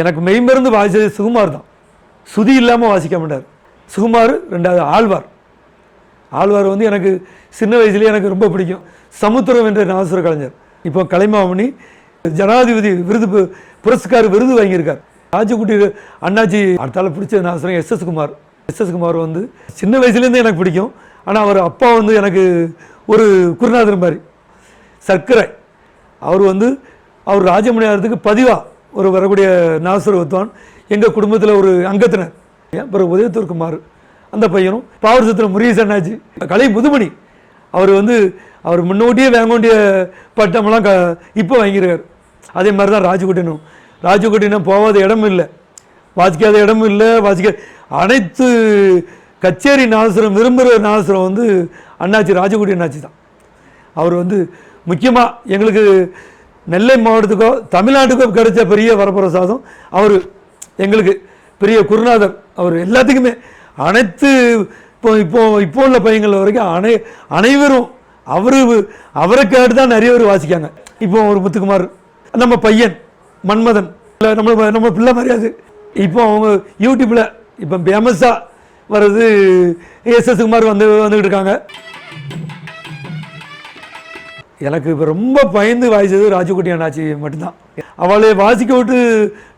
எனக்கு மெய்மருந்து வாசிச்சது சுகுமார் தான். சுதி இல்லாமல் வாசிக்க மாட்டார். சுகுமார் ரெண்டாவது ஆழ்வார். ஆழ்வார் வந்து எனக்கு சின்ன வயசுலேயே எனக்கு ரொம்ப பிடிக்கும். சமுத்திரம் என்ற நாசுர கலைஞர். இப்போ கலைமாமணி ஜனாதிபதி விருது புரஸ்கார் விருது வாங்கியிருக்கார். ராஜகுட்டி அண்ணாச்சி அடுத்தால பிடிச்ச நாசுரம் S S Kumar. S S Kumar வந்து சின்ன வயசுலேருந்தே எனக்கு பிடிக்கும். ஆனால் அவர் அப்பா வந்து எனக்கு ஒரு குருநாதர் மாதிரி. சர்க்கரை. அவர் வந்து அவர் ராஜமணி பதிவாக ஒரு வரக்கூடிய நாசர் வித்வான் எங்கள் குடும்பத்தில் ஒரு அங்கத்தினர். அப்புறம் உதயத்தூர் குமார் அந்த பையனும் பாவர் சத்திரம் முருகேச அண்ணாச்சி கலை முதுமணி. அவர் வந்து அவர் முன்னோட்டியே வாங்க வேண்டிய பட்டமெல்லாம் க இப்போ வாங்கியிருக்கார். அதே மாதிரி தான் ராஜகுட்டினும். ராஜகுட்டினம் போகாத இடமும் இல்லை. வாசிக்காத இடமும் இல்லை. வாசிக்க அனைத்து கச்சேரி நாசுரம் விரும்புகிற நாசுரம் வந்து அண்ணாச்சி ராஜகுடி அண்ணாச்சி தான். அவர் வந்து முக்கியமாக எங்களுக்கு நெல்லை மாவட்டத்துக்கோ தமிழ்நாட்டுக்கோ கிடைச்ச பெரிய வரப்பிரசாதம் அவர் எங்களுக்கு பெரிய குருநாதர் அவர் எல்லாத்துக்குமே. அனைத்து இப்போ இப்போ இப்போ உள்ள பையங்கள் வரைக்கும் அனை அனைவரும் அவரு அவரை கேட்டு தான் நிறைய பேர் வாசிக்காங்க. இப்போ ஒரு முத்துக்குமார் நம்ம பையன் மன்மதன் இல்லை நம்ம நம்ம பிள்ளை மரியாது இப்போ அவங்க யூடியூப்பில் இப்போ ஃபேமஸாக வர்றது எஸ் எஸ் குமார் வந்து வந்துக்கிட்டு இருக்காங்க. எனக்கு இப்போ ரொம்ப பயந்து வாசிச்சது ராஜகுட்டி அண்ணாச்சி மட்டும்தான். அவளை வாசிக்க விட்டு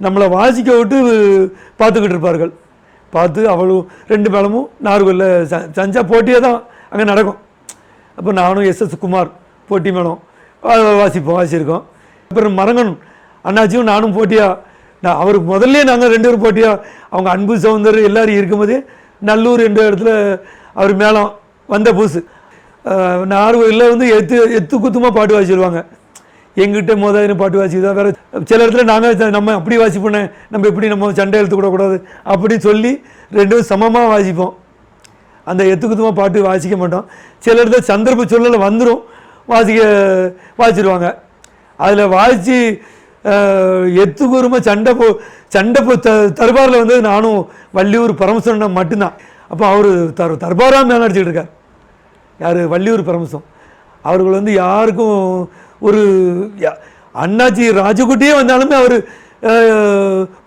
நம்மளை வாசிக்க விட்டு பார்த்துக்கிட்டு இருப்பார்கள். பார்த்து அவளும் ரெண்டு மேளமும் நார்கோல்ல ச சஞ்சா போட்டியே தான் அங்கே நடக்கும். அப்போ நானும் எஸ் எஸ் குமார் போட்டி மேளம் வாசிப்போம் வாசியிருக்கோம் அப்புறம் மரங்கன் அண்ணாச்சியும் நானும் போட்டியாக நான் அவர் முதல்ல நாங்கள் ரெண்டு பேரும் போட்டியாக அவங்க அன்பு சௌந்தர் எல்லாரும் இருக்கும்போதே நல்லூர் என்ற இடத்துல அவர் மேளம் வந்த புதுசு. நார்வையில் வந்து எத்து எத்து குத்துமா பாட்டு வாசிடுவாங்க எங்கிட்ட மோதாயிரம் பாட்டு வாசிக்குதா. வேற சில இடத்துல நாங்கள் நம்ம அப்படி வாசிப்போனே நம்ம எப்படி நம்ம சண்டை எழுத்து கூடாது அப்படி சொல்லி ரெண்டும் சமமாக வாசிப்போம். அந்த எத்துக்குத்துமா பாட்டு வாசிக்க மாட்டோம். சில இடத்துல சந்தர்ப்ப சூழலில் வந்துடும் வாசிக்க வாசிடுவாங்க அதில் வாசித்து எத்துக்கூறுமா சண்டை போ சண்டை போ த தர்பாரில் வந்து நானும் வள்ளியூர் பரமசுரன் மட்டும்தான். அப்போ அவர் தர் தர்பாராக மேலே அடிச்சுட்டு இருக்கார். யார்? வள்ளியூர் பரமசம் அவர்கள் வந்து யாருக்கும் ஒரு யா- அண்ணாச்சி ராஜகுட்டியே வந்தாலுமே அவர்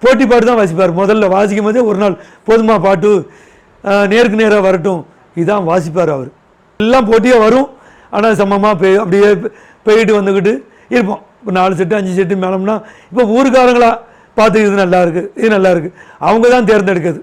போட்டி பாட்டு தான் வாசிப்பார். முதல்ல வாசிக்கும் போதே ஒரு நாள் போதுமா பாட்டு நேருக்கு நேராக வரட்டும் இதான் வாசிப்பார் அவர். எல்லாம் போட்டியாக வரும். ஆனால் சமமாக போய் அப்படியே போயிட்டு வந்துக்கிட்டு இருப்போம். இப்போ நாலு செட்டு அஞ்சு செட்டு மேலம்னா இப்போ ஊருக்காரங்களா பார்த்து இது நல்லா இருக்குது இது நல்லா இருக்குது அவங்க தான் தேர்ந்தெடுக்கிறது.